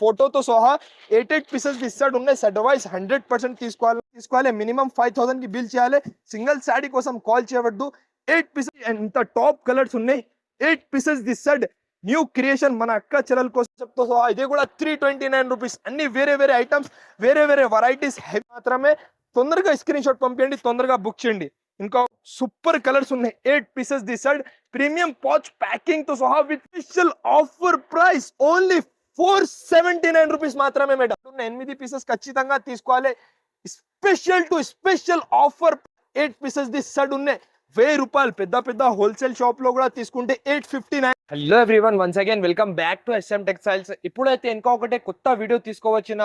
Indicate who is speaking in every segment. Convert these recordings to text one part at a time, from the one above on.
Speaker 1: ఫోటోతో సహా eight eight pieces ఇస్తాడు ఉన్నాయి సెట్ వైస్ హండ్రెడ్ పర్సెంట్ తీసుకోవాలి తీసుకోవాలి మినిమం ఫైవ్ థౌసండ్కి బిల్ చేయాలి సింగిల్ శాడీ కోసం కాల్ చేయవద్దు ఎయిట్ పీసెస్ ఇంత టాప్ కలర్స్ ఉన్నాయి eight pieces this side new creation మన అక్క చెల్లెల కోసం చెప్తా సహా ఇది కూడా త్రీ ట్వంటీ నైన్ రూపీస్ అన్ని వేరే వేరే ఐటమ్స్ వేరే వేరే వెరైటీస్ మాత్రమే తొందరగా స్క్రీన్ షాట్ పంపించండి తొందరగా బుక్ చేయండి ఇంకా సూపర్ కలర్స్ ఉన్నాయి eight pieces this side premium patch ప్యాకింగ్తో సహా with special offer price only four seventy nine rupees మాత్రమే మేడం. ఉన్న ఎనిమిది పీసెస్ ఖచ్చితంగా తీసుకోవాలి. Special to special offer eight pieces this side ఉన్నాయి వెయ్యి రూపాయలు పెద్ద పెద్ద హోల్సేల్ షాప్లో కూడా తీసుకుంటే eight fifty nine hello everyone once again welcome back to SM textiles ఇప్పుడైతే ఇంకా ఒకటే కొత్త వీడియో తీసుకోవచ్చిన?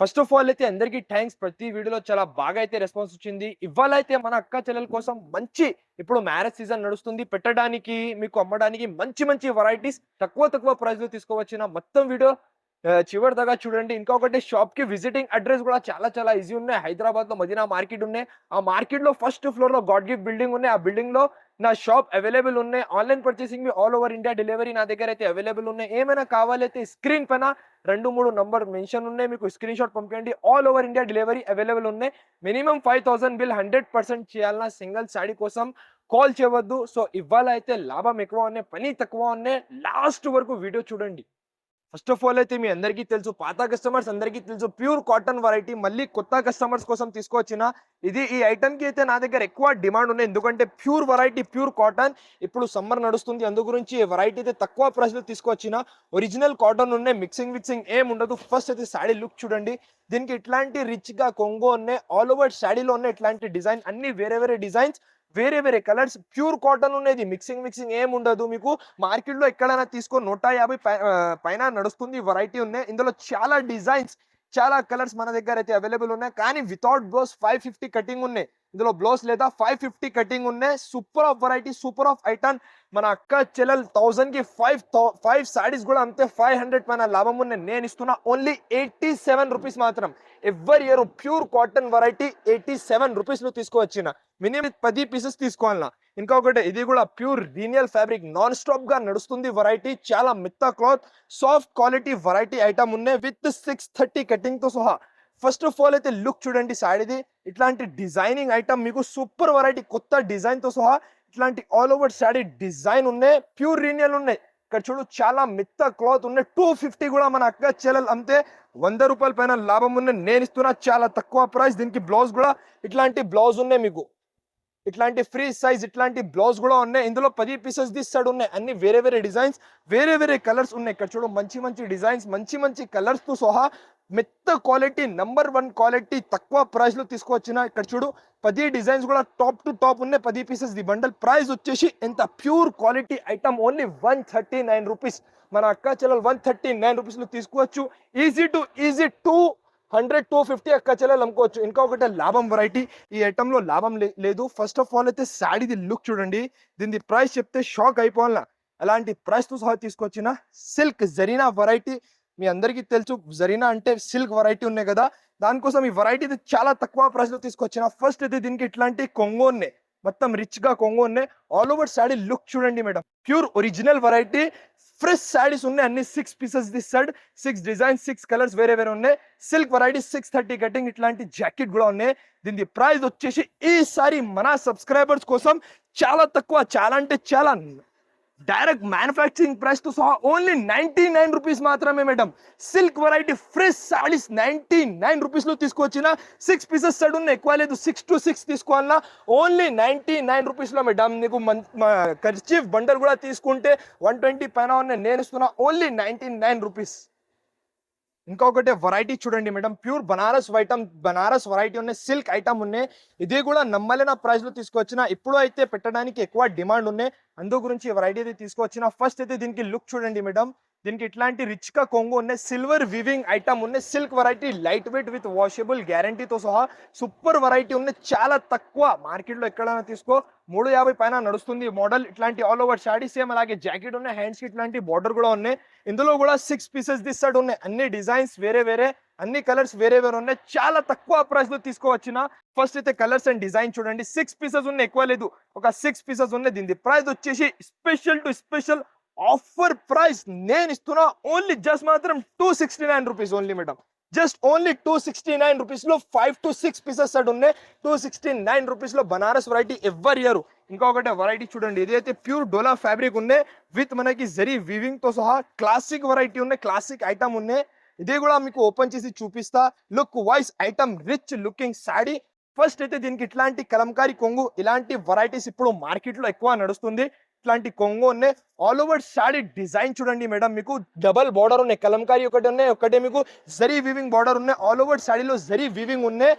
Speaker 1: ఫస్ట్ ఆఫ్ ఆల్ అయితే అందరికీ థ్యాంక్స్ ప్రతి వీడియోలో చాలా బాగా అయితే రెస్పాన్స్ వచ్చింది. ఇవాళ అయితే మన అక్క చెల్లెల కోసం మంచి ఇప్పుడు మ్యారేజ్ సీజన్ నడుస్తుంది. పెట్టడానికి మీకు అమ్మడానికి మంచి మంచి వెరైటీస్ తక్కువ తక్కువ ప్రైస్లో తీసుకోవచ్చిన మొత్తం వీడియో చివరి దాకా చూడండి. ఇంకొకటి షాప్కి విజిటింగ్ అడ్రస్ కూడా చాలా చాలా ఈజీ ఉన్నాయి. హైదరాబాద్లో మదీనా మార్కెట్ ఉన్నాయి. ఆ మార్కెట్లో ఫస్ట్ ఫ్లోర్లో గాడ్ గిఫ్ట్ బిల్డింగ్ ఉన్నాయి. ఆ బిల్డింగ్లో నా షాప్ అవైలబుల్ ఉన్నాయి. ఆన్లైన్ పర్చేసింగ్ మీ ఆల్ ఓవర్ ఇండియా డెలివరీ నా దగ్గర అయితే అవైలబుల్ ఉన్నాయి. ఏమైనా కావాలైతే స్క్రీన్ పైన రెండు మూడు నంబర్ మెన్షన్ ఉన్నాయి. మీకు స్క్రీన్ షాట్ పంపించండి all over India delivery available ఉన్నాయి. Minimum five thousand bill hundred percent చేయాలన్నా సింగిల్ శాడీ కోసం కాల్ చేయవద్దు. సో ఇవాళ అయితే లాభం ఎక్కువ ఉన్నాయి పని తక్కువ ఉన్నాయి. లాస్ట్ వరకు వీడియో చూడండి. ఫస్ట్ ఆఫ్ ఆల్ అయితే మీ అందరికీ తెలుసు పాత కస్టమర్స్ అందరికీ తెలుసు ప్యూర్ కాటన్ వెరైటీ మళ్ళీ కొత్త కస్టమర్స్ కోసం తీసుకొచ్చిన ఇది ఈ ఐటెంకి అయితే నా దగ్గర ఎక్కువ డిమాండ్ ఉన్నాయి ఎందుకంటే ప్యూర్ వెరైటీ ప్యూర్ కాటన్ ఇప్పుడు సమ్మర్ నడుస్తుంది. అందు గురించి ఈ వెరైటీ అయితే తక్కువ ప్రైస్లో తీసుకొచ్చిన ఒరిజినల్ కాటన్ ఉన్నాయి. మిక్సింగ్ విక్సింగ్ ఏం ఉండదు. ఫస్ట్ అయితే శాడీ లుక్ చూడండి. దీనికి ఇట్లాంటి రిచ్గా కొంగో ఉన్నాయి. ఆల్ ఓవర్ శాడీలో ఉన్నాయి ఇట్లాంటి డిజైన్ అన్ని వేరే వేరే డిజైన్స్ వేరే వేరే కలర్స్ ప్యూర్ కాటన్ ఉండేది మిక్సింగ్ మిక్సింగ్ ఏం ఉండదు. మీకు మార్కెట్లో ఎక్కడైనా తీసుకో నూట యాభై పైన నడుస్తుంది. వెరైటీ ఉన్నాయి. ఇందులో చాలా డిజైన్స్ చాలా కలర్స్ మన దగ్గర అయితే అవైలబుల్ ఉన్నాయి. కానీ without blouse five fifty cutting ఉన్నాయి. ఇందులో బ్లౌజ్ లేదా ఫైవ్ ఫిఫ్టీ కటింగ్ ఉన్నాయి. Super of variety super of item మన అక్క చెల్లెల్ థౌసండ్కి ఫైవ్ ఫైవ్ సారీస్ కూడా అంతే ఫైవ్ హండ్రెడ్ పైన లాభం ఉన్నాయి. నేను ఇస్తున్నా ఓన్లీ ఎయిటీ సెవెన్ రూపీస్ మాత్రం. Every year pure cotton variety eighty seven రూపీస్లో తీసుకువచ్చిన. మినిమం పది పీసెస్ తీసుకోవాలన్నా. ఇంకొకటి ఇది కూడా ప్యూర్ రీనియల్ ఫ్యాబ్రిక్ నాన్ స్టాప్గా నడుస్తుంది వెరైటీ చాలా మిత్త cloth soft quality variety item ఉన్నాయి. విత్ సిక్స్ థర్టీ కటింగ్తో సహా ఫస్ట్ ఆఫ్ ఆల్ అయితే లుక్ చూడండి సాడీది ఇట్లాంటి డిజైనింగ్ ఐటమ్ మీకు సూపర్ వెరైటీ కొత్త డిజైన్తో సహా ఇట్లాంటి ఆల్ ఓవర్ సాడీ డిజైన్ ఉన్నాయి. ప్యూర్ రీనియల్ ఉన్నాయి. ఇక్కడ చూడు చాలా మిత్త క్లాత్ ఉన్నాయి. టూ ఫిఫ్టీ కూడా మన అక్క చెల్లెలు అంతే. వంద రూపాయల పైన లాభం ఉన్నాయి నేను ఇస్తున్నా చాలా తక్కువ ప్రైస్ దీనికి బ్లౌజ్ కూడా ఇట్లాంటి బ్లౌజ్ ఉన్నాయి మీకు. ఇట్లాంటి ఫ్రీ సైజ్ ఇట్లాంటి బ్లౌజ్ కూడా ఉన్నాయి. ఇందులో పది పీసెస్ తీస్తాడు ఉన్నాయి. అన్ని వేరే వేరే డిజైన్స్ వేరే వేరే కలర్స్ ఉన్నాయి. ఇక్కడ చూడు మంచి మంచి డిజైన్స్ మంచి మంచి కలర్స్తో సహా మెత్త క్వాలిటీ నంబర్ వన్ క్వాలిటీ తక్కువ ప్రైస్లో తీసుకువచ్చిన ఇక్కడ చూడు పది డిజైన్స్ కూడా టాప్ టు టాప్ ఉన్నాయి పది పీసెస్ ది బండల్ ప్రైస్ వచ్చేసి ఎంత pure quality item only one thirty nine rupees. మన అక్క చెల్లెలు వన్ థర్టీ నైన్ రూపీస్లో తీసుకోవచ్చు. Easy to easy two hundred two fifty అక్క చెల్లెలు అమ్ముకోవచ్చు. ఇంకా ఒకటి లాభం వెరైటీ ఈ ఐటమ్లో లాభం లే- లేదు. ఫస్ట్ ఆఫ్ ఆల్ అయితే శాడీది లుక్ చూడండి. దీని ప్రైస్ చెప్తే షాక్ అయిపోవాల అలాంటి ప్రైస్తో సహా తీసుకొచ్చిన సిల్క్ జరీనా వెరైటీ మీ అందరికీ తెలుసు జరీనా అంటే సిల్క్ వెరైటీ ఉన్నాయి కదా. దానికోసం ఈ వెరైటీ చాలా తక్కువ ప్రైస్లో తీసుకొచ్చిన. ఫస్ట్ అయితే దీనికి ఇట్లాంటి కొంగోన్నే మొత్తం రిచ్గా కొంగో ఉన్నాయి. ఆల్ ఓవర్ శాడీ లుక్ చూడండి madam. Pure original variety fresh saris ఉన్నాయి. అన్ని six pieces this side six design six colours వేరే వేరే ఉన్నాయి. Silk variety six thirty cutting ఇట్లాంటి జాకెట్ కూడా ఉన్నాయి. దీని ప్రైస్ వచ్చేసి ఈసారి మన సబ్స్క్రైబర్స్ కోసం చాలా తక్కువ చాలా అంటే చాలా డైరెక్ట్ మ్యానుఫ్యాక్చరింగ్ ప్రైస్తో సహా ఓన్లీ నైన్టీ నైన్ రూపీస్ మాత్రమే madam. Silk variety fresh saris ninety nine రూపీస్లో తీసుకొచ్చిన సిక్స్ పీసెస్ సెడ్ ఉన్నాయి ఎక్కువ లేదు సిక్స్ టు సిక్స్ తీసుకోవాలన్నా ఓన్లీ నైన్టీ నైన్ రూపీస్లో మేడం నీకు ఖర్చీఫ్ బండల్ కూడా తీసుకుంటే వన్ ట్వంటీ పైన ఉన్నాయి నేను ఇస్తున్నా ఓన్లీ నైన్టీ నైన్ రూపీస్. ఇంకొకటి వెరైటీ చూడండి madam. Pure Banaras item Banaras variety ఉన్నాయి సిల్క్ ఐటమ్ ఉన్నాయి. ఇది కూడా నమ్మలేన ప్రైస్లో తీసుకొచ్చిన ఇప్పుడు అయితే పెట్టడానికి ఎక్కువ డిమాండ్ ఉన్నాయి. అందు గురించి వెరైటీ అయితే తీసుకొచ్చిన ఫస్ట్ అయితే దీనికి లుక్ చూడండి మేడం. దీనికి ఇట్లాంటి రిచ్గా కొంగు ఉన్నాయి సిల్వర్ వివింగ్ ఐటమ్ ఉన్నాయి silk variety light weight with washable గ్యారంటీతో సహా సూపర్ వెరైటీ ఉన్నాయి చాలా తక్కువ మార్కెట్లో ఎక్కడైనా తీసుకో. మూడు యాభై పైన నడుస్తుంది మోడల్ ఇట్లాంటి ఆల్ ఓవర్ శాడీ సేమ్ అలాగే జాకెట్ ఉన్నాయి హ్యాండ్స్ ఇట్లాంటి బార్డర్ కూడా ఉన్నాయి. ఇందులో కూడా సిక్స్ పీసెస్ దిస్ సైడ్ ఉన్నాయి. అన్ని డిజైన్స్ వేరే వేరే అన్ని కలర్స్ వేరే వేరే ఉన్నాయి. చాలా తక్కువ ప్రైస్లో తీసుకోవచ్చిన. ఫస్ట్ అయితే కలర్స్ అండ్ డిజైన్ చూడండి. సిక్స్ పీసెస్ ఉన్నాయి ఎక్కువ లేదు. ఒక సిక్స్ పీసెస్ ఉన్నాయి దీని ప్రైస్ వచ్చేసి special to special offer price నేను ఇస్తున్నా ఓన్లీ జస్ట్ మాత్రం two sixty nine rupees only madam just only two sixty nine రూపీస్లో five to six pieces set ఉన్నాయి. టూ సిక్స్టీ నైన్ రూపీస్లో బనారస్ వెరైటీ ఎవరి ఇయర్ ఇంకొకటి వెరైటీ చూడండి. ఇదైతే ప్యూర్ డోలా ఫ్యాబ్రిక్ ఉన్నాయి. విత్ మనకి జరీ వివింగ్తో సహా క్లాసిక్ వెరైటీ ఉన్నాయి. క్లాసిక్ ఐటమ్ ఉన్నాయి. ఇది కూడా మీకు ఓపెన్ చేసి చూపిస్తా. Look wise item rich looking sari first అయితే దీనికి ఇట్లాంటి కలంకారీ కొంగు ఇలాంటి వెరైటీస్ ఇప్పుడు మార్కెట్లో ఎక్కువ నడుస్తుంది. ఇట్లాంటి కొంగు ఉన్నాయి. ఆల్ ఓవర్ శారీ డిజైన్ చూడండి మేడం మీకు. డబల్ బార్డర్ ఉన్నాయి. కలంకారీ ఒకటి ఉన్నాయి. ఒకటే మీకు జరీ వివింగ్ బార్డర్ ఉన్నాయి. ఆల్ ఓవర్ శారీలో జరీ వివింగ్ ఉన్నాయి.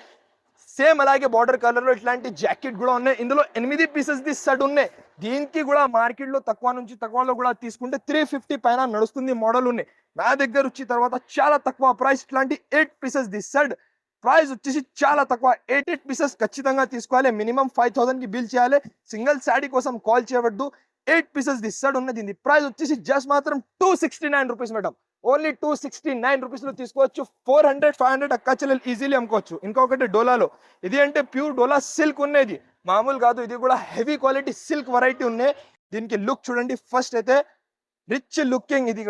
Speaker 1: సేమ్ అలాగే బార్డర్ కలర్లో ఇట్లాంటి జాకెట్ కూడా ఉన్నాయి. ఇందులో ఎనిమిది పీసెస్ ది సెట్ ఉన్నాయి. దీనికి కూడా మార్కెట్లో తక్కువ నుంచి తక్కువలో కూడా తీసుకుంటే త్రీ ఫిఫ్టీ పైన నడుస్తుంది మోడల్ ఉన్నాయి. నా దగ్గర వచ్చిన తర్వాత చాలా తక్కువ ప్రైస్ ఇట్లాంటి eight pieces the set price వచ్చేసి చాలా తక్కువ. ఎయిట్ ఎయిట్ పీసెస్ ఖచ్చితంగా తీసుకోవాలి. మినిమం ఫైవ్ థౌసండ్కి బిల్ చేయాలి. సింగిల్ శాడీ కోసం కాల్ చేయవద్దు. ఎయిట్ పీసెస్ ది సైడ్ ఉన్నది ఇది ప్రైస్ వచ్చేసి జస్ట్ మాత్రం two sixty nine rupees madam only two sixty nine రూపీస్లో తీసుకోవచ్చు. ఫోర్ హండ్రెడ్ ఫైవ్ హండ్రెడ్ అక్కచెల్లెలు ఈజీలీ అమ్ముకోవచ్చు. ఇంకొకటి డోలాలో. ఇది అంటే ప్యూర్ డోలా సిల్క్ ఉన్నది. మామూలు కాదు ఇది కూడా హెవీ క్వాలిటీ సిల్క్ వెరైటీ ఉన్నాయి. దీనికి లుక్ చూడండి. ఫస్ట్ అయితే రిచ్ లుకింగ్ ఇది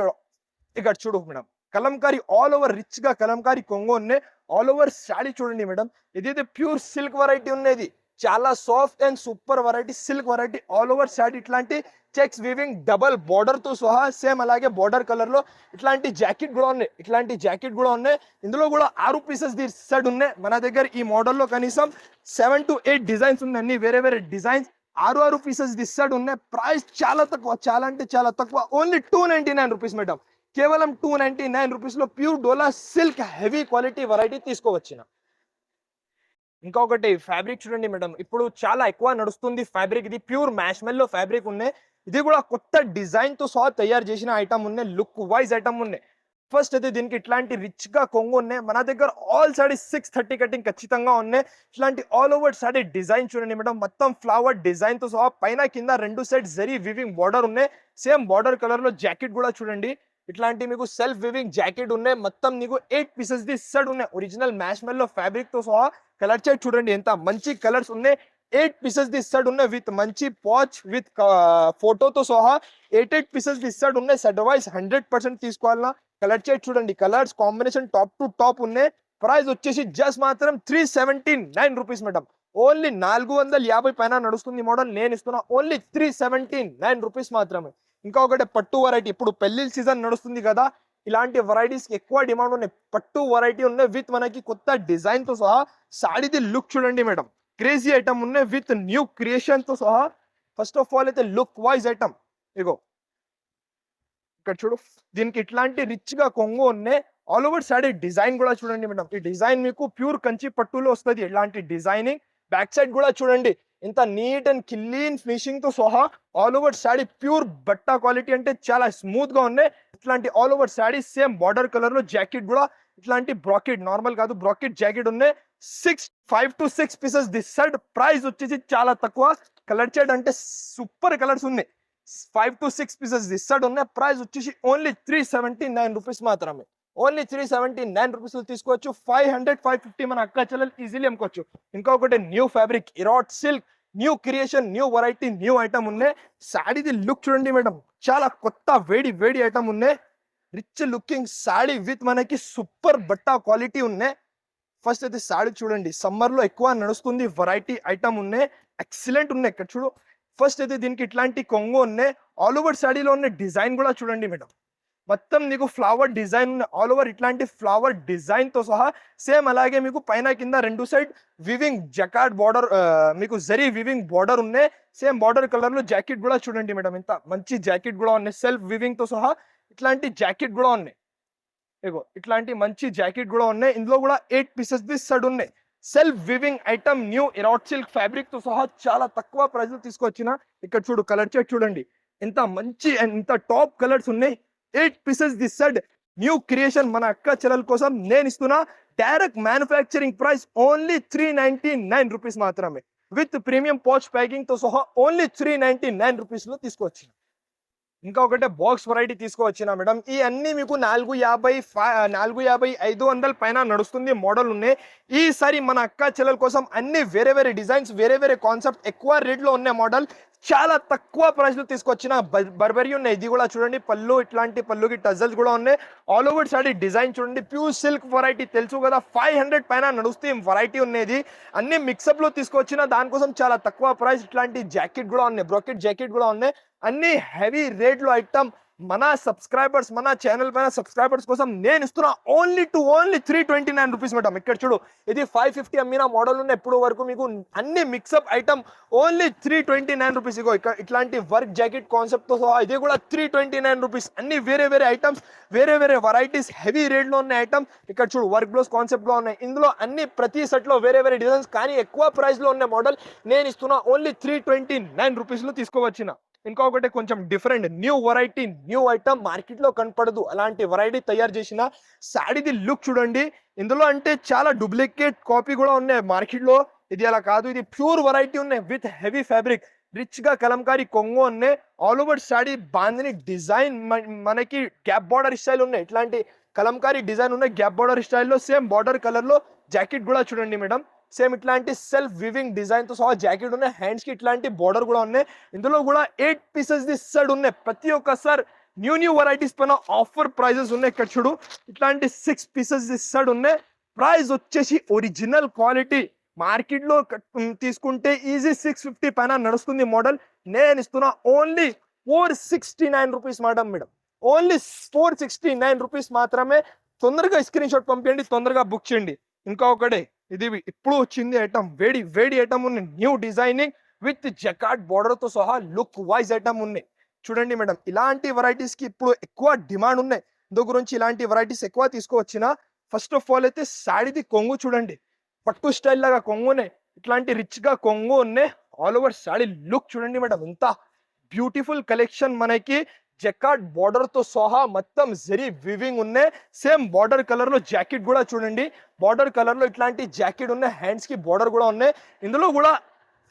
Speaker 1: ఇక్కడ చూడు మేడం కలంకారీ ఆల్ ఓవర్ రిచ్గా కలంకారీ కొంగు ఉన్నాయి. ఆల్ ఓవర్ శాడీ చూడండి మేడం ఇదైతే ప్యూర్ సిల్క్ వెరైటీ ఉన్నది. చాలా soft and super variety silk variety all over sari ఇట్లాంటి చెక్స్ వివింగ్ డబల్ బార్డర్తో సహా సేమ్ అలాగే బార్డర్ కలర్లో ఇట్లాంటి జాకెట్ కూడా ఉన్నాయి. ఇట్లాంటి జాకెట్ కూడా ఉన్నాయి. ఇందులో కూడా ఆరు పీసెస్ ది సెట్ ఉన్నాయి. మన దగ్గర ఈ మోడల్లో కనీసం సెవెన్ టు ఎయిట్ డిజైన్స్ ఉన్నాయి. అన్ని వేరే వేరే డిజైన్స్ ఆరు ఆరు పీసెస్ ది సెట్ ఉన్నాయి. ప్రైస్ చాలా తక్కువ చాలా అంటే చాలా తక్కువ. Only two ninety nine rupees madam కేవలం టూ నైన్టీ నైన్ రూపీస్లో pure Dola silk heavy quality variety తీసుకోవచ్చిన. ఇంకొకటి ఫ్యాబ్రిక్ చూడండి మేడం ఇప్పుడు చాలా ఎక్కువ నడుస్తుంది ఫ్యాబ్రిక్ ఇది ప్యూర్ మ్యాష్మెల్లో ఫ్యాబ్రిక్ ఉన్నాయి. ఇది కూడా కొత్త డిజైన్తో సహా తయారు చేసిన ఐటమ్ ఉన్నాయి. లుక్ వైజ్ ఐటమ్ ఉన్నాయి. ఫస్ట్ అయితే దీనికి ఇట్లాంటి రిచ్గా కొంగు ఉన్నాయి. మన దగ్గర all sari six thirty cutting ఖచ్చితంగా ఉన్నాయి. ఇట్లాంటి ఆల్ ఓవర్ సాడీ డిజైన్ చూడండి మేడం మొత్తం ఫ్లవర్ డిజైన్తో సహా పైన కింద రెండు సైడ్ జరీ వివింగ్ బార్డర్ ఉన్నాయి. సేమ్ బార్డర్ కలర్లో జాకెట్ కూడా చూడండి. ఇట్లాంటి మీకు సెల్ఫ్ వివింగ్ జాకెట్ ఉన్నాయి. మొత్తం నీకు ఎయిట్ పీసెస్ ది సెట్ ఉన్నాయి. ఒరిజినల్ మ్యాష్మెల్లో ఫ్యాబ్రిక్తో సహా కలర్ చార్ట్ చూడండి ఎంత మంచి కలర్స్ ఉన్నాయి. ఎయిట్ పీసెస్ ది సెట్ ఉన్నాయి విత్ మంచి పాచ్ విత్ ఫోటోతో సహా eight eight pieces the set ఉన్నాయి. సెట్ వైజ్ హండ్రెడ్ పర్సెంట్ తీసుకోవాలన్నా కలర్ చార్ట్ చూడండి. Colours combination top to top ఉన్నాయి. ప్రైస్ వచ్చేసి జస్ట్ మాత్రం three seventy nine rupees madam only నాలుగు వందల యాభై పైన నడుస్తుంది మోడల్ నేను ఇస్తున్నా only three seventy nine rupees మాత్రమే. ఇంకా ఒకటి పట్టు వెరైటీ ఇప్పుడు పెళ్ళి సీజన్ నడుస్తుంది కదా. ఇలాంటి వెరైటీస్ ఎక్కువ డిమాండ్ ఉన్నాయి. పట్టు వెరైటీ ఉన్నాయి విత్ మనకి కొత్త డిజైన్తో సహా సాడీది లుక్ చూడండి మేడం. క్రేజీ ఐటమ్ ఉన్నాయి విత్ న్యూ క్రియేషన్తో సహా. ఫస్ట్ ఆఫ్ ఆల్ అయితే లుక్ వైజ్ ఐటమ్ ఇగో. ఇక్కడ చూడు. దీనికి ఇట్లాంటి రిచ్గా కొంగు ఉన్నాయి. ఆల్ ఓవర్ సాడీ డిజైన్ కూడా చూడండి మేడం. ఈ డిజైన్ మీకు ప్యూర్ కంచి పట్టులో వస్తుంది. ఇలాంటి డిజైనింగ్ బ్యాక్ సైడ్ కూడా చూడండి. ఇంత నీట్ అండ్ క్లీన్ ఫినిషింగ్తో సహా ఆల్ ఓవర్ శాడీ ప్యూర్ బట్ట క్వాలిటీ అంటే చాలా స్మూత్గా ఉన్నాయి. ఇట్లాంటి all over sari same border కలర్లో జాకెట్ కూడా ఇట్లాంటి బ్రాకెట్ నార్మల్ కాదు బ్రాకెట్ జాకెట్ ఉన్నాయి. Six five to six pieces this side price వచ్చేసి చాలా తక్కువ. కలర్ షేడ్ అంటే సూపర్ కలర్స్ ఉన్నాయి. Five to six pieces this side ఉన్నాయి ప్రైస్ వచ్చేసి only three seventy nine rupees మాత్రమే. Only three seventy nine rupees తీసుకోవచ్చు. ఫైవ్ హండ్రెడ్ ఫైవ్ ఫిఫ్టీ మన అక్క చెల్లెలు ఈజీలీ అమ్ముకోవచ్చు. ఇంకొకటి new fabric ఇరాట్ silk new creation new variety new item ఉన్నాయి. శాడీది లుక్ చూడండి మేడం చాలా కొత్త వేడి వేడి ఐటమ్ ఉన్నాయి. రిచ్ లుకింగ్ శాడీ విత్ మనకి సూపర్ బట్ట క్వాలిటీ ఉన్నాయి. ఫస్ట్ అయితే శాడీ చూడండి. సమ్మర్లో ఎక్కువ నడుస్తుంది వెరైటీ ఐటమ్ ఉన్నాయి. ఎక్సలెంట్ ఉన్నాయి ఇక్కడ చూడు. ఫస్ట్ అయితే దీనికి ఇట్లాంటి కొంగు ఉన్నాయి. ఆల్ ఓవర్ శాడీలో ఉన్న డిజైన్ కూడా చూడండి మేడం మొత్తం నీకు ఫ్లవర్ డిజైన్ ఆల్ ఓవర్ ఇట్లాంటి ఫ్లవర్ డిజైన్తో సహా సేమ్ అలాగే మీకు పైన కింద రెండు సైడ్ వివింగ్ జకాట్ బార్డర్ మీకు జరీ వివింగ్ బార్డర్ ఉన్నాయి. సేమ్ బార్డర్ కలర్లో జాకెట్ కూడా చూడండి మేడం ఇంత మంచి జాకెట్ కూడా ఉన్నాయి. సెల్ఫ్ వివింగ్తో సహా ఇట్లాంటి జాకెట్ కూడా ఉన్నాయి. ఇగో ఇట్లాంటి మంచి జాకెట్ కూడా ఉన్నాయి. ఇందులో కూడా ఎయిట్ పీసెస్ ది సడ్ ఉన్నాయి. సెల్ఫ్ వివింగ్ ఐటమ్ న్యూ ఇరాట్ సిల్క్ ఫ్యాబ్రిక్తో సహా చాలా తక్కువ ప్రైస్ తీసుకొచ్చిన. ఇక్కడ చూడు కలర్ చార్ట్ చూడండి. ఎంత మంచి అండ్ ఇంత టాప్ కలర్స్ ఉన్నాయి. Eight pieces the set new creation మన అక్క చెల్లెల కోసం నేను ఇస్తున్నా direct manufacturing price only three ninety nine rupees మాత్రమే. విత్ ప్రీమియం పాచ్ ప్యాకింగ్తో సహా ఓన్లీ త్రీ నైన్టీ నైన్ రూపీస్లో ఇంకా ఒకటే బాక్స్ వెరైటీ తీసుకువచ్చిన మేడం. ఈ అన్ని మీకు నాలుగు యాభై ఫైవ్ నాలుగు యాభై ఐదు వందల పైన నడుస్తుంది మోడల్ ఉన్నాయి. ఈసారి మన అక్క చెల్లెల కోసం అన్ని వేరే వేరే డిజైన్స్ వేరే వేరే కాన్సెప్ట్ ఎక్కువ రేట్లో ఉన్నాయి మోడల్ చాలా తక్కువ ప్రైస్లో తీసుకొచ్చిన బర్బరీ ఉన్నాయి. ఇది కూడా చూడండి పళ్ళు ఇట్లాంటి పళ్ళుకి టజల్స్ కూడా ఉన్నాయి. ఆల్ ఓవర్ సారీ డిజైన్ చూడండి ప్యూర్ సిల్క్ వెరైటీ తెలుసు కదా ఫైవ్ హండ్రెడ్ పైన నడుస్తే వెరైటీ ఉన్నది. అన్ని మిక్సప్లో తీసుకొచ్చిన దానికోసం చాలా తక్కువ ప్రైస్ ఇట్లాంటి జాకెట్ కూడా ఉన్నాయి. బ్రోకెట్ జాకెట్ కూడా ఉన్నాయి. అన్ని హెవీ రేట్లో ఐటమ్ మన సబ్స్క్రైబర్స్ మన ఛానల్ పైన సబ్స్క్రైబర్స్ కోసం నేను ఇస్తున్నా only to only three twenty nine rupees madam. ఇక్కడ చూడు ఇది ఫైవ్ ఫిఫ్టీ అమ్మిన మోడల్ ఉన్న ఎప్పుడు వరకు మీకు అన్ని mix up item only three twenty nine rupees ఇగో ఇక్కడ ఇట్లాంటి వర్క్ జాకెట్ కాన్సెప్ట్తో సహా ఇది కూడా త్రీ ట్వంటీ నైన్ రూపీస్ అన్ని వేరే వేరే ఐటమ్స్ వేరే వేరే వెరైటీస్ హెవీ రేట్లో ఉన్న ఐటమ్ ఇక్కడ చూడు వర్క్ బ్లౌస్ కాన్సెప్ట్లో ఉన్నాయి. ఇందులో అన్ని ప్రతి సెట్లో వేరే వేరే డిజైన్స్ కానీ ఎక్కువ ప్రైస్లో ఉన్న మోడల్ నేను ఇస్తున్నా ఓన్లీ త్రీ ట్వంటీ నైన్ రూపీస్లో తీసుకోవచ్చిన. ఇంకొకటి కొంచెం different new variety new item మార్కెట్లో కనపడదు. అలాంటి వెరైటీ తయారు చేసిన శాడీది లుక్ చూడండి. ఇందులో అంటే చాలా డూప్లికేట్ కాపీ కూడా ఉన్నాయి మార్కెట్లో ఇది అలా కాదు. ఇది ప్యూర్ వెరైటీ ఉన్నాయి. విత్ హెవీ ఫ్యాబ్రిక్ రిచ్గా కలంకారి కలంకారీ కొంగు ఉన్నాయి. All over sari bandhani design మనకి గ్యాప్ బార్డర్ స్టైల్ ఉన్నాయి. ఇట్లాంటి కలంకారీ డిజైన్ ఉన్నాయి గ్యాప్ బార్డర్ స్టైల్లో సేమ్ బార్డర్ కలర్లో జాకెట్ కూడా చూడండి మేడం. సేమ్ ఇట్లాంటి సెల్ఫ్ వివింగ్ డిజైన్తో సహా జాకెట్ ఉన్నాయి. హ్యాండ్స్కి ఇట్లాంటి బార్డర్ కూడా ఉన్నాయి. ఇందులో కూడా ఎయిట్ పీసెస్ ది సెట్ ఉన్నాయి. ప్రతి ఒక్క సార్ న్యూ న్యూ వెరైటీస్ పైన ఆఫర్ ప్రైజెస్ ఉన్నాయి. ఇక్కడ చూడు ఇట్లాంటి సిక్స్ పీసెస్ ది సెట్ ఉన్నాయి. ప్రైస్ వచ్చేసి ఒరిజినల్ క్వాలిటీ మార్కెట్లో కట్- తీసుకుంటే ఈజీ సిక్స్ ఫిఫ్టీ పైన నడుస్తుంది మోడల్ నేను ఇస్తున్నా only four sixty nine rupees madam madam only four sixty nine rupees మాత్రమే తొందరగా స్క్రీన్ షాట్ పంపించండి తొందరగా బుక్ చేయండి. ఇంకా ఒకటే ఇది ఇప్పుడు వచ్చింది ఐటమ్ వేడి వేడి ఐటమ్ ఉంది న్యూ డిజైనింగ్ విత్ జకాట్ బార్డర్తో సహా లుక్ వైజ్ ఐటమ్ ఉన్నాయి. చూడండి మేడం ఇలాంటి వెరైటీస్కి ఇప్పుడు ఎక్కువ డిమాండ్ ఉన్నాయి. ఇందు గురించి ఇలాంటి వెరైటీస్ ఎక్కువ తీసుకువచ్చిన ఫస్ట్ ఆఫ్ ఆల్ అయితే శాడీది కొంగు చూడండి. పట్టు స్టైల్ లాగా కొంగునే ఇట్లాంటి రిచ్గా కొంగు ఉన్నాయి. ఆల్ ఓవర్ శాడీ లుక్ చూడండి మేడం ఇంత బ్యూటిఫుల్ కలెక్షన్ మనకి. జకాట్ బార్డర్తో సహా మొత్తం జరీ వివింగ్ ఉన్నాయి. సేమ్ బార్డర్ కలర్లో జాకెట్ కూడా చూడండి. బార్డర్ కలర్లో ఇట్లాంటి జాకెట్ ఉన్నాయి హ్యాండ్స్కి బార్డర్ కూడా ఉన్నాయి. ఇందులో కూడా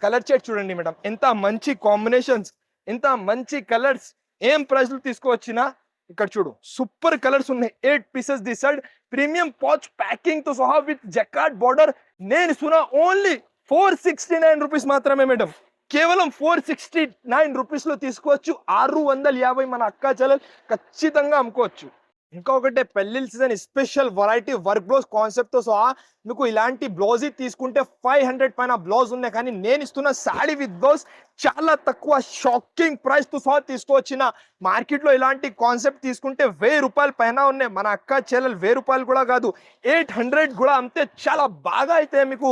Speaker 1: కలర్ చేట్ చూడండి మేడం ఎంత మంచి కాంబినేషన్స్ ఎంత మంచి కలర్స్ ఏం ప్రైస్ తీసుకువచ్చినా ఇక్కడ చూడు సూపర్ కలర్స్ ఉన్నాయి. Eight pieces the set premium patch ప్యాకింగ్తో సహా విత్ జకాట్ బార్డర్ నేను సునా only four sixty nine rupees మాత్రమే మేడం కేవలం ఫోర్ సిక్స్టీ నైన్ రూపీస్లో తీసుకోవచ్చు. ఆరు వందల యాభై మన అక్కా చెల్లెలు ఖచ్చితంగా అమ్ముకోవచ్చు. ఇంకొకటి పెళ్ళిళ్ళ season special variety work blouse కాన్సెప్ట్తో సో సహా మీకు ఇలాంటి బ్లౌజ్ తీసుకుంటే ఫైవ్ హండ్రెడ్ పైన బ్లౌజ్ ఉన్నాయి. కానీ నేను ఇస్తున్న శాడీ విత్ బ్లౌజ్ చాలా తక్కువ షాకింగ్ ప్రైస్తో సహా తీసుకొచ్చిన మార్కెట్లో ఇలాంటి కాన్సెప్ట్ తీసుకుంటే వెయ్యి రూపాయల పైన ఉన్నాయి. మన అక్క చెల్లెలు వెయ్యి రూపాయలు కూడా కాదు ఎయిట్ హండ్రెడ్ కూడా అంతే చాలా బాగా అయితే మీకు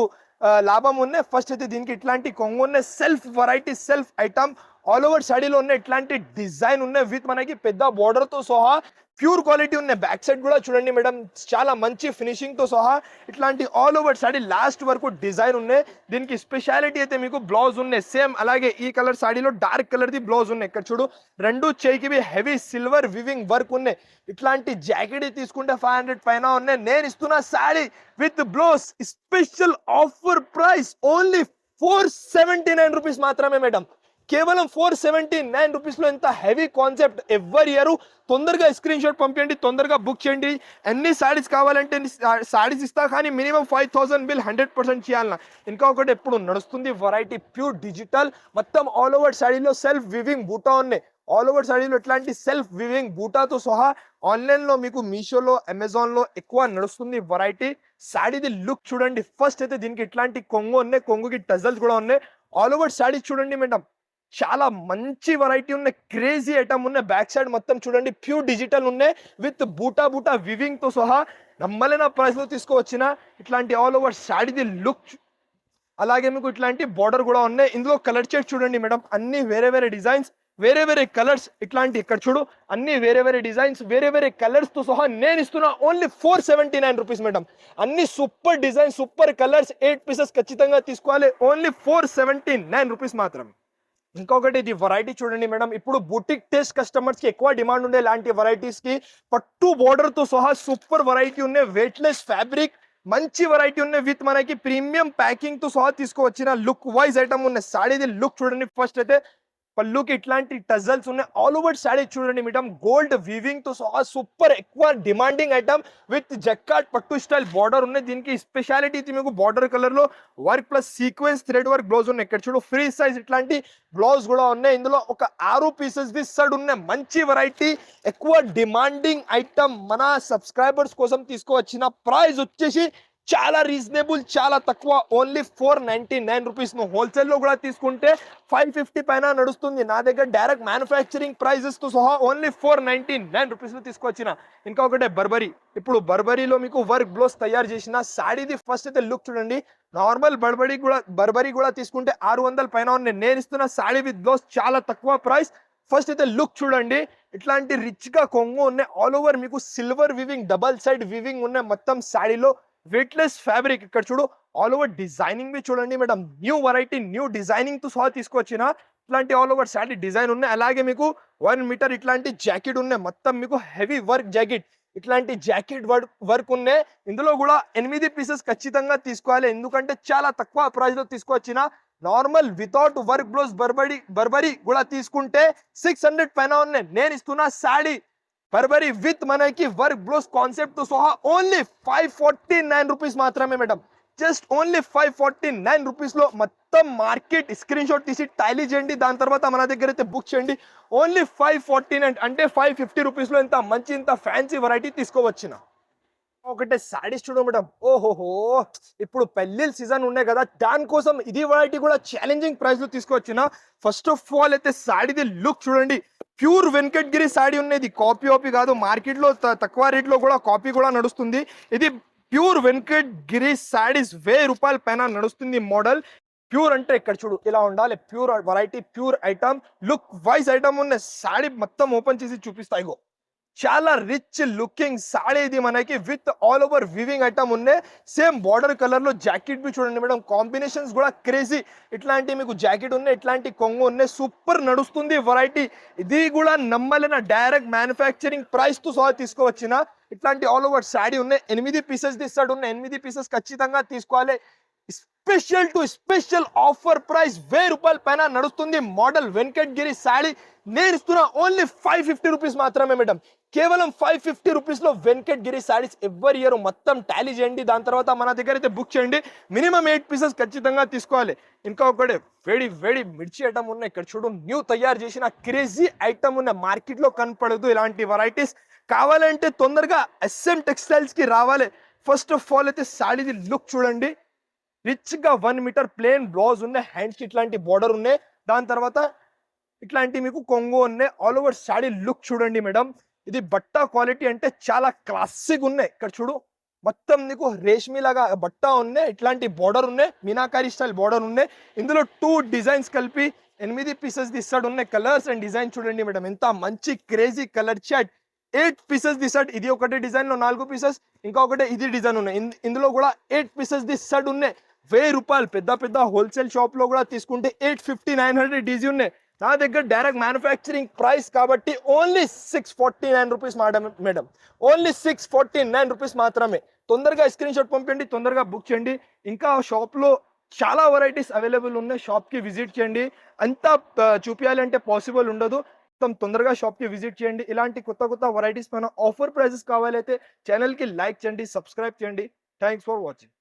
Speaker 1: లాభం ఉన్నాయి ఫస్ట్ అయితే దీనికి ఇట్లాంటి కొంగు ఉన్నాయి self variety self item all over సాడీలో ఉన్న ఇట్లాంటి డిజైన్ ఉన్నాయి విత్ మనకి పెద్ద border తో సహా ప్యూర్ క్వాలిటీ ఉన్నాయి బ్యాక్ సైడ్ కూడా చూడండి మేడం చాలా మంచి ఫినిషింగ్తో సహా ఇట్లాంటి ఆల్ ఓవర్ సాడీ లాస్ట్ వరకు డిజైన్ ఉన్నాయి. దీనికి స్పెషాలిటీ అయితే మీకు బ్లౌజ్ ఉన్నాయి. సేమ్ అలాగే ఈ కలర్ సాడీలో డార్క్ కలర్ ది బ్లౌజ్ ఉన్నాయి. ఇక్కడ చూడు రెండు చేయికి హెవీ సిల్వర్ వివింగ్ వర్క్ ఉన్నాయి. ఇట్లాంటి జాకెట్ తీసుకుంటే ఫైవ్ హండ్రెడ్ పైన ఉన్నాయి. నేను ఇస్తున్న sari with blouse special offer price only four seventy nine rupees మాత్రమే మేడం. కేవలం ఫోర్ సెవెంటీ నైన్ రూపీస్లో ఇంత ఎంత హెవీ కాన్సెప్ట్ ఎవరి ఇయర్ తొందరగా స్క్రీన్ షాట్ పంపించండి తొందరగా బుక్ చేయండి. ఎన్ని శారీస్ కావాలంటే సారీస్ ఇస్తా కానీ minimum five thousand bill hundred percent చేయాలన్నా. ఇంకా ఒకటి ఎప్పుడు నడుస్తుంది వెరైటీ ప్యూర్ డిజిటల్ మొత్తం ఆల్ ఓవర్ శారీలో సెల్ఫ్ వివింగ్ బూటా ఉన్నాయి. ఆల్ ఓవర్ శారీలో ఇట్లాంటి సెల్ఫ్ వివింగ్ బూటాతో సహా ఆన్లైన్లో మీకు మీషోలో అమెజాన్లో ఎక్కువ నడుస్తుంది వెరైటీ శాడీది లుక్ చూడండి. ఫస్ట్ అయితే దీనికి ఇట్లాంటి కొంగు ఉన్నాయి. కొంగుకి టజల్స్ కూడా ఉన్నాయి. ఆల్ ఓవర్ శారీస్ చూడండి మేడం చాలా మంచి వెరైటీ ఉన్నాయి క్రేజీ ఐటమ్ ఉన్నాయి బ్యాక్ సైడ్ మొత్తం చూడండి. ప్యూర్ డిజిటల్ ఉన్నాయి విత్ బూటా బూటా వివింగ్తో సహా నమ్మలేన ప్రైస్లో తీసుకువచ్చిన ఇట్లాంటి ఆల్ ఓవర్ శాడీది లుక్ అలాగే మీకు ఇట్లాంటి బార్డర్ కూడా ఉన్నాయి. ఇందులో కలర్ షేడ్ చూడండి మేడం అన్ని వేరే వేరే డిజైన్స్ వేరే వేరే కలర్స్ ఇట్లాంటి ఇక్కడ చూడు. అన్ని వేరే వేరే డిజైన్స్ వేరే వేరే కలర్స్తో సహా నేను ఇస్తున్నా only four seventy nine rupees madam అన్ని super design super colours eight pieces ఖచ్చితంగా తీసుకోవాలి. Only four seventy nine rupees మాత్రం. ఇంకొకటి ఇది వెరైటీ చూడండి మేడం. ఇప్పుడు బుటిక్ టేస్ట్ కస్టమర్స్కి ఎక్కువ డిమాండ్ ఉండే లాంటి వెరైటీస్కి పట్టు బోర్డర్తో సహా సూపర్ వెరైటీ ఉన్నాయి వెయిట్లెస్ ఫ్యాబ్రిక్ మంచి వెరైటీ ఉన్నాయి విత్ మనకి ప్రీమియం ప్యాకింగ్తో సహా తీసుకువచ్చిన లుక్ వైజ్ ఐటమ్ ఉన్న సాడీది లుక్ చూడండి ఫస్ట్ అయితే పళ్ళుకి ఇట్లాంటి టజల్స్ ఉన్నాయి. ఆల్ ఓవర్ శాడీ చూడండి మేడం. గోల్డ్ వీవింగ్తో సహా సూపర్ ఎక్కువ డిమాండింగ్ ఐటమ్ విత్ జక్కాట్ పట్టు స్టైల్ బార్డర్ ఉన్నాయి. దీనికి స్పెషాలిటీ ఇది మీకు బార్డర్ కలర్లో work plus sequence thread work blouse ఉన్నాయి. ఇక్కడ చూడు ఫ్రీ సైజ్ ఇట్లాంటి బ్లౌజ్ కూడా ఉన్నాయి. ఇందులో ఒక ఆరు పీసెస్ ది సడ్ ఉన్నాయి. మంచి వెరైటీ ఎక్కువ డిమాండింగ్ ఐటమ్ మన సబ్స్క్రైబర్స్ కోసం తీసుకువచ్చిన ప్రైస్ వచ్చేసి చాలా రీజనబుల్ చాలా తక్కువ. Only four ninety nine rupees నువ్వు హోల్సేల్లో కూడా తీసుకుంటే ఫైవ్ ఫిఫ్టీ పైన నడుస్తుంది. నా దగ్గర డైరెక్ట్ మ్యానుఫ్యాక్చరింగ్ ప్రైజెస్తో సహా ఓన్లీ ఫోర్ నైన్టీ నైన్ రూపీస్లో తీసుకొచ్చిన. ఇంకా ఒకటే బర్బరీ ఇప్పుడు బర్బరీలో మీకు వర్క్ బ్లౌజ్ తయారు చేసిన శాడీది ఫస్ట్ అయితే లుక్ చూడండి. నార్మల్ బర్బరీ కూడా బర్బరీ కూడా తీసుకుంటే ఆరు వందల పైన ఉన్నాయి నేను ఇస్తున్న శాడీ విత్ బ్లౌజ్ చాలా తక్కువ ప్రైస్ ఫస్ట్ అయితే లుక్ చూడండి. ఇట్లాంటి రిచ్గా కొంగు ఉన్నాయి. ఆల్ ఓవర్ మీకు silver weaving double side weaving ఉన్నాయి మొత్తం శాడీలో వెయిట్లెస్ ఫ్యాబ్రిక్ ఇక్కడ చూడు ఆల్ ఓవర్ డిజైనింగ్ మీ చూడండి మేడం. న్యూ వెరైటీ న్యూ డిజైనింగ్తో సహా తీసుకొచ్చిన ఇట్లాంటి ఆల్ ఓవర్ శారీ డిజైన్ ఉన్నాయి. అలాగే మీకు వన్ మీటర్ ఇట్లాంటి జాకెట్ ఉన్నాయి. మొత్తం మీకు హెవీ వర్క్ జాకెట్ ఇట్లాంటి జాకెట్ వర్క్ వర్క్ ఉన్నాయి. ఇందులో కూడా ఎనిమిది పీసెస్ ఖచ్చితంగా తీసుకోవాలి. ఎందుకంటే చాలా తక్కువ ప్రైస్లో తీసుకొచ్చిన normal without work blouse Burberry Burberry కూడా తీసుకుంటే సిక్స్ హండ్రెడ్ పైన ఉన్నాయి. నేను ఇస్తున్న శాడీ బర్బరీ విత్ మనకి వర్క్ బ్లౌజ్ కాన్సెప్ట్ సహా only five forty nine rupees మాత్రమే madam just only five forty nine రూపీస్లో మొత్తం మార్కెట్ స్క్రీన్ షాట్ తీసి టైలీ చేయండి. దాని తర్వాత మన దగ్గర అయితే బుక్ చేయండి. ఓన్లీ ఫైవ్ ఫార్టీ నైన్ అంటే ఫైవ్ ఫిఫ్టీ రూపీస్లో ఇంత మంచి ఇంత ఫ్యాన్సీ వెరైటీ తీసుకోవచ్చిన? ఒకటే శారీస్ చూడ మేడం ఓహోహో ఇప్పుడు పెళ్ళిళ్ళ సీజన్ ఉన్నాయి కదా దానికోసం ఇది వెరైటీ కూడా ఛాలెంజింగ్ ప్రైస్లో తీసుకొచ్చిన ఫస్ట్ ఆఫ్ ఆల్ అయితే శారీది లుక్ చూడండి. ప్యూర్ వెంకటగిరి సాడీ ఉన్నది. కాపీ కాపీ కాదు మార్కెట్లో త- తక్కువ రేట్లో కూడా కాపీ కూడా నడుస్తుంది. ఇది ప్యూర్ వెంకటగిరి శారీస్ వెయ్యి రూపాయల పైన నడుస్తుంది మోడల్. ప్యూర్ అంటే ఇక్కడ చూడు ఇలా ఉండాలి. Pure variety pure item. Look wise item ఉన్న శారీ మొత్తం ఓపెన్ చేసి చూపిస్తాయి గో చాలా రిచ్ లుకింగ్ సాడీ ఇది మనకి with all over weaving item ఉన్నాయి. సేమ్ బార్డర్ కలర్లో జాకెట్ బి చూడండి మేడం కాంబినేషన్స్ కూడా క్రేజీ ఇట్లాంటి మీకు జాకెట్ ఉన్నాయి ఇట్లాంటి కొంగు ఉన్నాయి. సూపర్ నడుస్తుంది వెరైటీ ఇది కూడా నమ్మలేన? డైరెక్ట్ మ్యానుఫ్యాక్చరింగ్ ప్రైస్తో సహా తీసుకువచ్చిన? ఇట్లాంటి ఆల్ ఓవర్ శాడీ ఉన్నాయి. ఎనిమిది పీసెస్ తీస్తాడు ఉన్నాయి. ఎనిమిది పీసెస్ ఖచ్చితంగా తీసుకోవాలి. Special to special offer price వెయ్యి రూపాయల పైన నడుస్తుంది మోడల్ వెంకట్గిరి శాడీ నేను ఇస్తున్న ఓన్లీ ఫైవ్ ఫిఫ్టీ రూపీస్ మాత్రమే మేడం కేవలం ఫైవ్ ఫిఫ్టీ రూపీస్లో వెంకట్ గిరి శారీస్ ఎవ్వరి ఇయర్ మొత్తం టాలీ చేయండి. దాని తర్వాత మన దగ్గర అయితే బుక్ చేయండి. మినిమం ఎయిట్ పీసెస్ ఖచ్చితంగా తీసుకోవాలి. ఇంకా ఒకటి వేడి వేడి మిర్చి ఐటమ్ ఉన్నాయి. ఇక్కడ చూడు న్యూ తయారు చేసిన క్రేజీ ఐటమ్ ఉన్న మార్కెట్లో కనపడదు ఇలాంటి వెరైటీస్ కావాలంటే తొందరగా ఎస్ఎం టెక్స్టైల్స్కి రావాలి. ఫస్ట్ ఆఫ్ ఆల్ అయితే శారీది లుక్ చూడండి. రిచ్గా వన్ మీటర్ ప్లేన్ బ్లౌజ్ ఉన్నాయి. హ్యాండ్స్కి ఇట్లాంటి బార్డర్ ఉన్నాయి. దాని తర్వాత ఇట్లాంటి మీకు కొంగు ఉన్నాయి. ఆల్ ఓవర్ శారీ లుక్ చూడండి మేడం. ఇది బట్ట క్వాలిటీ అంటే చాలా క్లాసిక్ ఉన్నాయి. ఇక్కడ చూడు మొత్తం నీకు రేష్మి లాగా బట్ట ఉన్నాయి ఇట్లాంటి బార్డర్ ఉన్నాయి మీనాకారి స్టైల్ బార్డర్ ఉన్నాయి. ఇందులో టూ డిజైన్స్ కలిపి ఎనిమిది పీసెస్ తీస్తాడు ఉన్నాయి. కలర్స్ అండ్ డిజైన్ చూడండి మేడం ఎంత మంచి crazy colour chart eight pieces తీసాడు ఇది ఒకటి డిజైన్లో నాలుగు పీసెస్ ఇంకా ఒకటి ఇది డిజైన్ ఉన్నాయి. ఇన్- ఇందులో కూడా ఎయిట్ పీసెస్ తీసాడు ఉన్నాయి. వెయ్యి రూపాయలు పెద్ద పెద్ద హోల్సేల్ షాప్లో కూడా తీసుకుంటే ఎయిట్ ఫిఫ్టీ నైన్ హండ్రెడ్ డీజీ ఉన్నాయి. నా దగ్గర డైరెక్ట్ మ్యానుఫ్యాక్చరింగ్ ప్రైస్ కాబట్టి only six forty nine rupees madam madam only six forty nine rupees మాత్రమే. తొందరగా స్క్రీన్ షాట్ పంపించండి తొందరగా బుక్ చేయండి. ఇంకా షాప్లో చాలా వెరైటీస్ అవైలబుల్ ఉన్నాయి. షాప్కి విజిట్ చేయండి. అంతా చూపించాలంటే పాసిబుల్ ఉండదు. మొత్తం తొందరగా షాప్కి విజిట్ చేయండి. ఇలాంటి కొత్త కొత్త వెరైటీస్ పైన ఆఫర్ ప్రైజెస్ కావాలైతే ఛానల్కి లైక్ చేయండి సబ్స్క్రైబ్ చేయండి. Thanks for watching